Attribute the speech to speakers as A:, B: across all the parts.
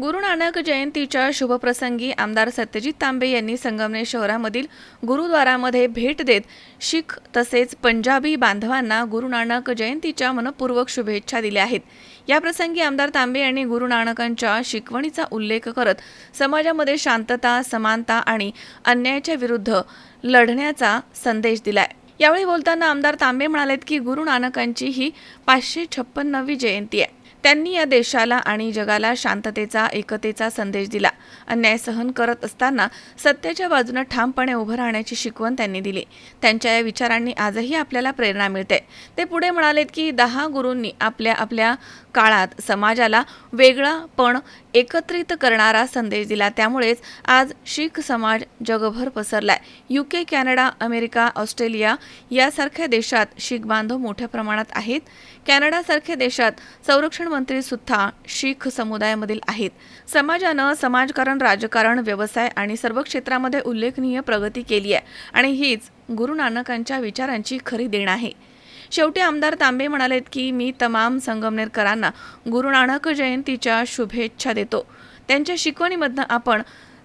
A: गुरु नानक जयंतीच्या शुभप्रसंगी आमदार सत्यजित तांबे यांनी संगमनेर शहरामधील गुरुद्वारामध्ये भेट देत शीख तसेच पंजाबी बांधवांना गुरु नानक जयंतीच्या मनपूर्वक शुभेच्छा दिल्या आहेत. या प्रसंगी आमदार तांबे यांनी गुरु नानकांच्या शिकवणीचा उल्लेख करत समाजामध्ये शांतता समानता आणि अन्यायाच्या विरुद्ध लढण्याचा संदेश दिलाय. यावेळी बोलताना आमदार तांबे म्हणालेत की गुरु नानकांची ही पाचशे छप्पन्नवी जयंती आहे. त्यांनी या देशाला आणि जगाला शांततेचा एकतेचा संदेश दिला. अन्याय सहन करत असताना सत्याच्या बाजूने ठामपणे उभं राहण्याची शिकवण त्यांनी दिली. त्यांच्या या विचारांनी आजही आपल्याला प्रेरणा मिळते. ते पुढे म्हणालेत की दहा गुरूंनी आपल्या आपल्या काळात समाजाला वेगळा पण एकत्रित करणारा संदेश दिला. त्यामुळेच आज शीख समाज जगभर पसरलाय. युके कॅनडा अमेरिका ऑस्ट्रेलिया यासारख्या देशात शीख बांधव मोठ्या प्रमाणात आहेत. कॅनडासारख्या देशात संरक्षण मंत्री सुद्धा शीख समुदायामधील आहेत. समाजानं समाजकारण राजकारण व्यवसाय आणि सर्व क्षेत्रामध्ये उल्लेखनीय प्रगती केली आहे आणि हीच गुरु नानकांच्या विचारांची खरी देण आहे. शेवटी आमदार तांबे म्हणालेत की मी तमाम संगमनेरकरांना गुरु नानक जयंतीच्या शुभेच्छा देतो. त्यांच्या शिकवणीमधनं आपण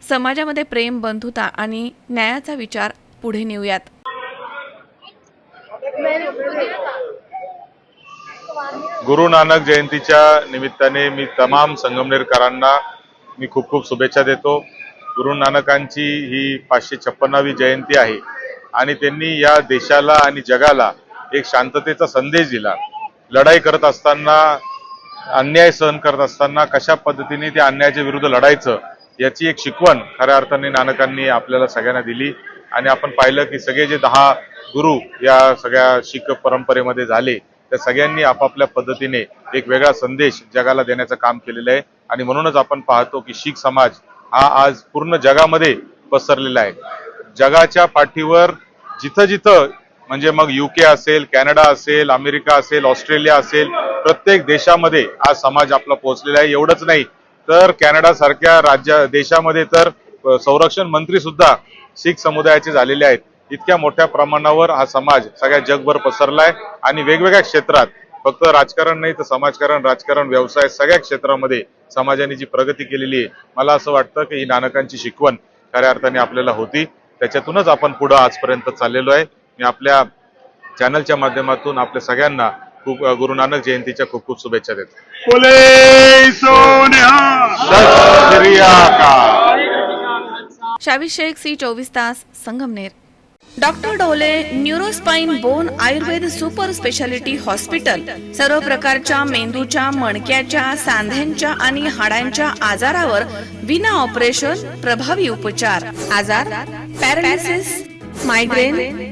A: समाजामध्ये प्रेम बंधुता आणि न्यायाचा विचार पुढे नेऊयात.
B: गुरु नानक जयंतीच्या निमित्ताने मी तमाम संगमनेरकरांना मी खूप खूप शुभेच्छा देतो. गुरु नानकांची ही पाचशे छप्पन्नावी जयंती आहे आणि त्यांनी या देशाला आणि जगाला एक शांततेचा संदेश दिला. लढाई करत असताना अन्याय सहन करत असताना कशा पद्धतीने त्या अन्यायाच्या विरुद्ध लढायचं याची एक शिकवण खऱ्या अर्थाने नानकांनी आपल्याला सगळ्यांना दिली. आणि आपण पाहिलं की सगळे जे दहा गुरु या सगळ्या शीख परंपरेमध्ये झाले त्या सगळ्यांनी आपापल्या पद्धतीने एक वेगळा संदेश जगाला देण्याचं काम केलेलं आहे. आणि म्हणूनच आपण पाहतो की शीख समाज हा आज पूर्ण जगामध्ये पसरलेला आहे. जगाच्या पाठीवर जिथं जिथं म्हणजे मग युके असेल कॅनडा असेल अमेरिका असेल ऑस्ट्रेलिया असेल प्रत्येक देशामध्ये आज समाज आपला पोहोचलेला आहे. एवढंच नाही तर कॅनडा सारख्या राज्य देशामध्ये तर संरक्षण मंत्री सुद्धा शीख समुदायाचे झालेले आहेत. इतक्या मोठ्या प्रमाणावर हा समाज सगळ्या जगभर पसरलाय आणि वेगवेगळ्या क्षेत्रात फक्त राजकारण नाही तर समाजकारण राजकारण व्यवसाय सगळ्या क्षेत्रामध्ये समाजाने जी प्रगती केलेली आहे मला असं वाटतं की ही नानकांची शिकवण खऱ्या अर्थाने आपल्याला होती. त्याच्यातूनच आपण पुढं आजपर्यंत चाललेलो आहे. मी आपल्या चॅनलच्या माध्यमातून आपल्या सगळ्यांना खूप गुरु नानक जयंतीच्या खूप खूप शुभेच्छा देतो.
C: बोले सोन्या.
B: सत श्री अकाल
A: शावी शेख सी चोवीस तास Sangamner. Doctor Dhole neuro spine bone Ayurveda super speciality hospital. सर्व प्रकारच्या मेंदूच्या मणक्याच्या सांध्यांच्या आणि हाडांच्या आजारावर विना ऑपरेशन प्रभावी उपचार. आजार पॅरालिसिस मायग्रेन